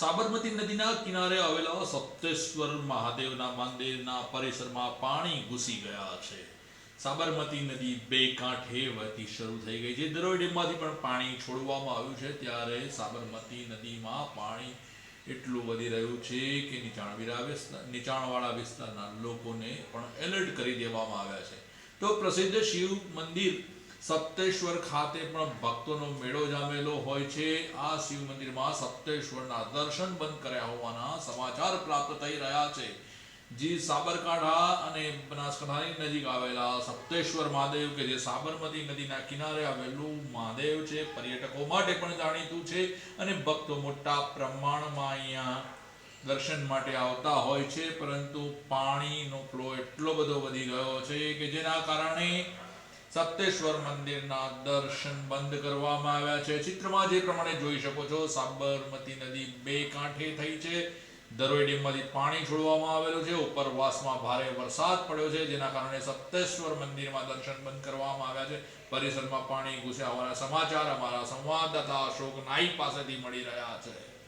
સાબરમતી નદીના કિનારે આવેલા સપ્તેશ્વર મહાદેવના મંદિરના પરિસરમાં પાણી ઘૂસી ગયા છે. સાબરમતી નદી બે કાંઠે વહેતી શરૂ થઈ ગઈ છે. દરોઈ પણ પાણી છોડવામાં આવ્યું છે. ત્યારે સાબરમતી નદીમાં પાણી એટલું વધી રહ્યું છે કે નીચાણવીરા વિસ્તાર નીચાણવાળા વિસ્તારના લોકોને પણ એલર્ટ કરી દેવામાં આવ્યા છે. તો પ્રસિદ્ધ શિવ મંદિર સપ્તેશ્વર ખાતે પણ ભક્તોનો મેળો જામેલો હોય છે. આ શિવ મંદિરમાં સપ્તેશ્વરના દર્શન બંધ કર્યા હોવાના સમાચાર પ્રાપ્ત થઈ રહ્યા છે. જે સાબરકાંઠા અને બનાસકાંઠાની નજીક આવેલા સપ્તેશ્વર મહાદેવ કે જે સાબરમતી નદીના કિનારે આવેલું મહાદેવ છે, પર્યટકો માટે પણ જાણીતું છે અને ભક્તો મોટા પ્રમાણમાં અહીંયા દર્શન માટે આવતા હોય છે. પરંતુ પાણીનો ફ્લો એટલો બધો વધી ગયો છે કે જેના કારણે સપ્તેશ્વર મંદિરના દર્શન બંધ કરવામાં આવ્યા છે. ચિત્રમાં જે પ્રમાણે જોઈ શકો છો, સાબરમતી નદી બે કાંઠે થઈ છે. દરોઈ ડેમમાંથી પાણી છોડવામાં આવેલું છે. ઉપરવાસમાં ભારે વરસાદ પડ્યો છે, જેના કારણે સપ્તેશ્વર મંદિરમાં દર્શન બંધ કરવામાં આવ્યા છે. પરિસરમાં પાણી ઘૂસ્યા હોવાના સમાચાર અમારા સંવાદદાતા અશોક નાઈ પાસેથી મળી રહ્યા છે.